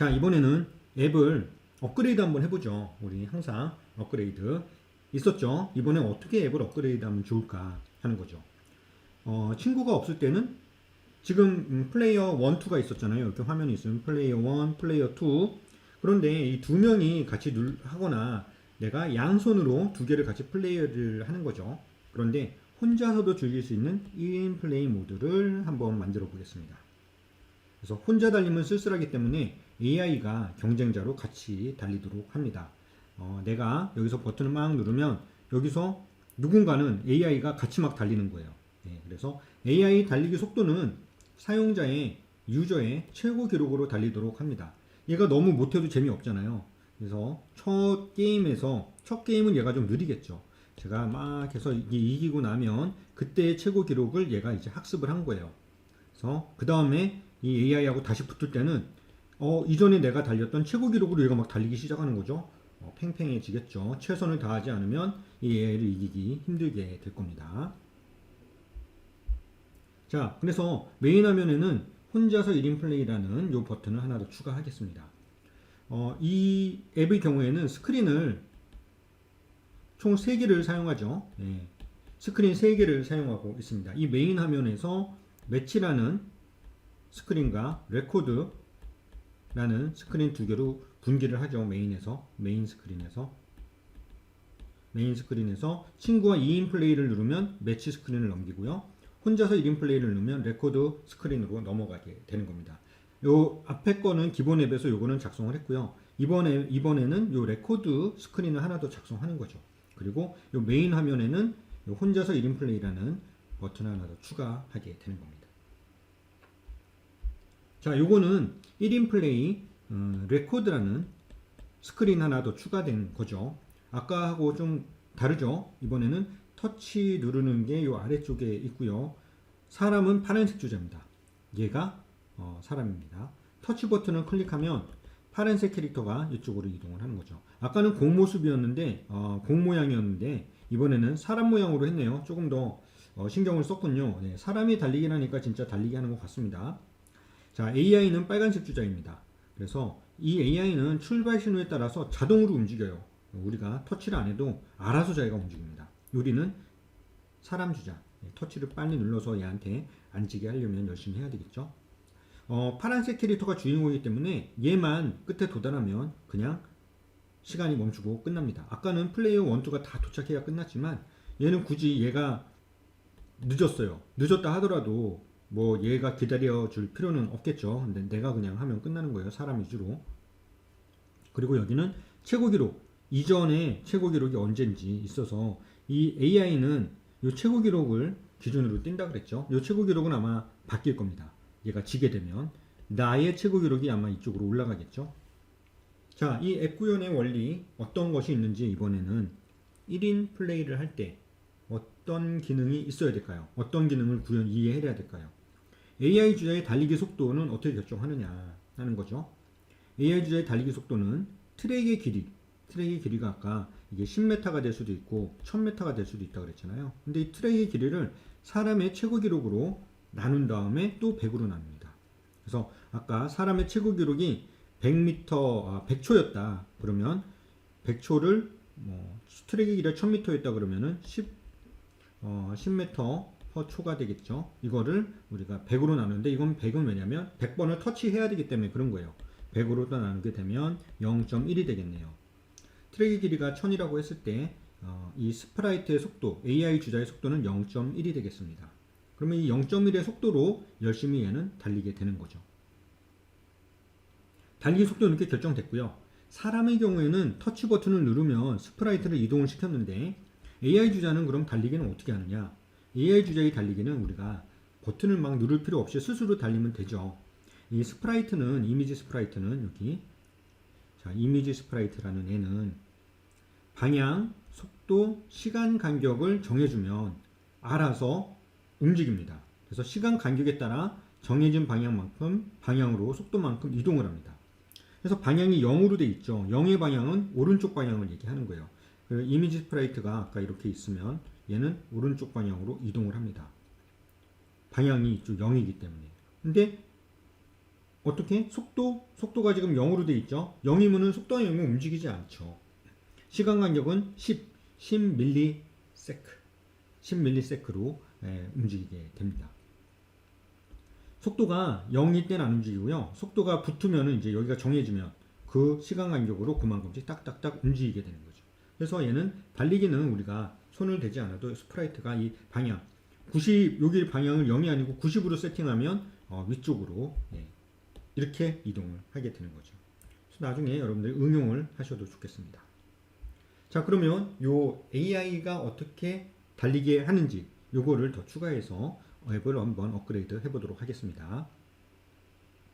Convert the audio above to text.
자, 이번에는 앱을 업그레이드 한번 해보죠. 우리 항상 업그레이드 있었죠. 이번에 어떻게 앱을 업그레이드 하면 좋을까 하는 거죠. 어, 친구가 없을 때는 지금 음, 플레이어 1, 2가 있었잖아요. 이렇게 화면이 있으면 플레이어 1, 플레이어 2. 그런데 이 두 명이 같이 눌, 하거나 내가 양손으로 두 개를 같이 플레이를 하는 거죠. 그런데 혼자서도 즐길 수 있는 1인 플레이 모드를 한번 만들어 보겠습니다. 그래서 혼자 달리면 쓸쓸하기 때문에 AI가 경쟁자로 같이 달리도록 합니다. 어, 내가 여기서 버튼을 막 누르면 여기서 누군가는 AI가 같이 막 달리는 거예요. 네, 그래서 AI 달리기 속도는 사용자의 유저의 최고 기록으로 달리도록 합니다. 얘가 너무 못해도 재미없잖아요. 그래서 첫 게임에서 첫 게임은 얘가 좀 느리겠죠. 제가 막 해서 이게 이기고 나면 그때의 최고 기록을 얘가 이제 학습을 한 거예요. 그래서 그 다음에 이 AI하고 다시 붙을 때는 어 이전에 내가 달렸던 최고 기록으로 얘가 막 달리기 시작하는 거죠. 어, 팽팽해지겠죠. 최선을 다하지 않으면 이 AI를 이기기 힘들게 될 겁니다. 자, 그래서 메인 화면에는 혼자서 1인 플레이라는 이 버튼을 하나 더 추가하겠습니다. 어, 이 앱의 경우에는 스크린을 총 3개를 사용하죠. 예, 스크린 3개를 사용하고 있습니다. 이 메인 화면에서 매치라는 스크린과 레코드 라는 스크린 두 개로 분기를 하죠. 메인에서 메인 스크린에서 메인 스크린에서 친구와 2인 플레이를 누르면 매치 스크린을 넘기고요. 혼자서 1인 플레이를 누르면 레코드 스크린으로 넘어가게 되는 겁니다. 요 앞에 거는 기본 앱에서 요거는 작성을 했고요. 이번에 이번에는 요 레코드 스크린을 하나 더 작성하는 거죠. 그리고 요 메인 화면에는 요 혼자서 1인 플레이라는 버튼 하나 더 추가하게 되는 겁니다. 자, 요거는 1인 플레이 음, 레코드라는 스크린 하나 더 추가된 거죠. 아까하고 좀 다르죠. 이번에는 터치 누르는 게요 아래쪽에 있고요. 사람은 파란색 주자입니다. 얘가 어, 사람입니다. 터치 버튼을 클릭하면 파란색 캐릭터가 이쪽으로 이동을 하는 거죠. 아까는 공 모습이었는데 어, 공 모양이었는데 이번에는 사람 모양으로 했네요. 조금 더 어, 신경을 썼군요. 네, 사람이 달리긴 하니까 진짜 달리게 하는 것 같습니다. 자, AI는 빨간색 주자입니다. 그래서 이 AI는 출발 신호에 따라서 자동으로 움직여요. 우리가 터치를 안 해도 알아서 자기가 움직입니다. 우리는 사람 주자. 네, 터치를 빨리 눌러서 얘한테 앉히게 하려면 열심히 해야 되겠죠. 어, 파란색 캐릭터가 주인공이기 때문에 얘만 끝에 도달하면 그냥 시간이 멈추고 끝납니다. 아까는 플레이어 1, 2가 다 도착해야 끝났지만 얘는 굳이 얘가 늦었어요. 늦었다 하더라도 뭐 얘가 기다려 줄 필요는 없겠죠. 근데 내가 그냥 하면 끝나는 거예요. 사람 위주로. 그리고 여기는 최고 기록. 이전에 최고 기록이 언젠지 있어서 이 AI는 이 최고 기록을 기준으로 뛴다 그랬죠. 이 최고 기록은 아마 바뀔 겁니다. 얘가 지게 되면 나의 최고 기록이 아마 이쪽으로 올라가겠죠. 자, 이 앱 구현의 원리 어떤 것이 있는지 이번에는 1인 플레이를 할 때 어떤 기능이 있어야 될까요? 어떤 기능을 구현 이해해야 될까요? AI 주자의 달리기 속도는 어떻게 결정하느냐 하는 거죠. AI 주자의 달리기 속도는 트랙의 길이, 트랙의 길이가 아까 이게 10m가 될 수도 있고 1000m가 될 수도 있다고 그랬잖아요. 근데 이 트랙의 길이를 사람의 최고 기록으로 나눈 다음에 또 100으로 나눕니다. 그래서 아까 사람의 최고 기록이 100m, 아, 100초였다. 그러면 100초를 뭐 트랙의 길이가 1000m였다 그러면은 10, 어, 10m 퍼 초가 되겠죠. 이거를 우리가 100으로 나누는데 이건 100은 왜냐면 100번을 터치해야 되기 때문에 그런 거예요. 100으로 또 나누게 되면 0.1이 되겠네요. 트랙의 길이가 1000이라고 했을 때, 어, 이 스프라이트의 속도, AI 주자의 속도는 0.1이 되겠습니다. 그러면 이 0.1의 속도로 열심히 얘는 달리게 되는 거죠. 달리기 속도는 이렇게 결정됐고요. 사람의 경우에는 터치 버튼을 누르면 스프라이트를 이동을 시켰는데 AI 주자는 그럼 달리기는 어떻게 하느냐? AI 주자의 달리기는 우리가 버튼을 막 누를 필요 없이 스스로 달리면 되죠. 이 스프라이트는 이미지 스프라이트는 여기 자 이미지 스프라이트라는 애는 방향, 속도, 시간 간격을 정해주면 알아서 움직입니다. 그래서 시간 간격에 따라 정해진 방향만큼 방향으로 속도만큼 이동을 합니다. 그래서 방향이 0으로 돼 있죠. 0의 방향은 오른쪽 방향을 얘기하는 거예요. 그 이미지 스프라이트가 아까 이렇게 있으면 얘는 오른쪽 방향으로 이동을 합니다. 방향이 이쪽 0이기 때문에. 근데 어떻게? 속도? 속도가 지금 0으로 돼 있죠. 0이면은 속도가 0이면 움직이지 않죠. 시간 간격은 10, 10ms, 10ms로 예, 움직이게 됩니다. 속도가 0일 때는 안 움직이고요. 속도가 붙으면 이제 여기가 정해지면 그 시간 간격으로 그만큼씩 딱딱딱 움직이게 되는 거죠. 그래서 얘는 달리기는 우리가 손을 대지 않아도 스프라이트가 이 방향 90 여기 방향을 0이 아니고 90으로 세팅하면 어, 위쪽으로 예, 이렇게 이동을 하게 되는 거죠. 나중에 여러분들 응용을 하셔도 좋겠습니다. 자 그러면 요 AI가 어떻게 달리게 하는지 요거를 더 추가해서 앱을 한번 업그레이드 해보도록 하겠습니다.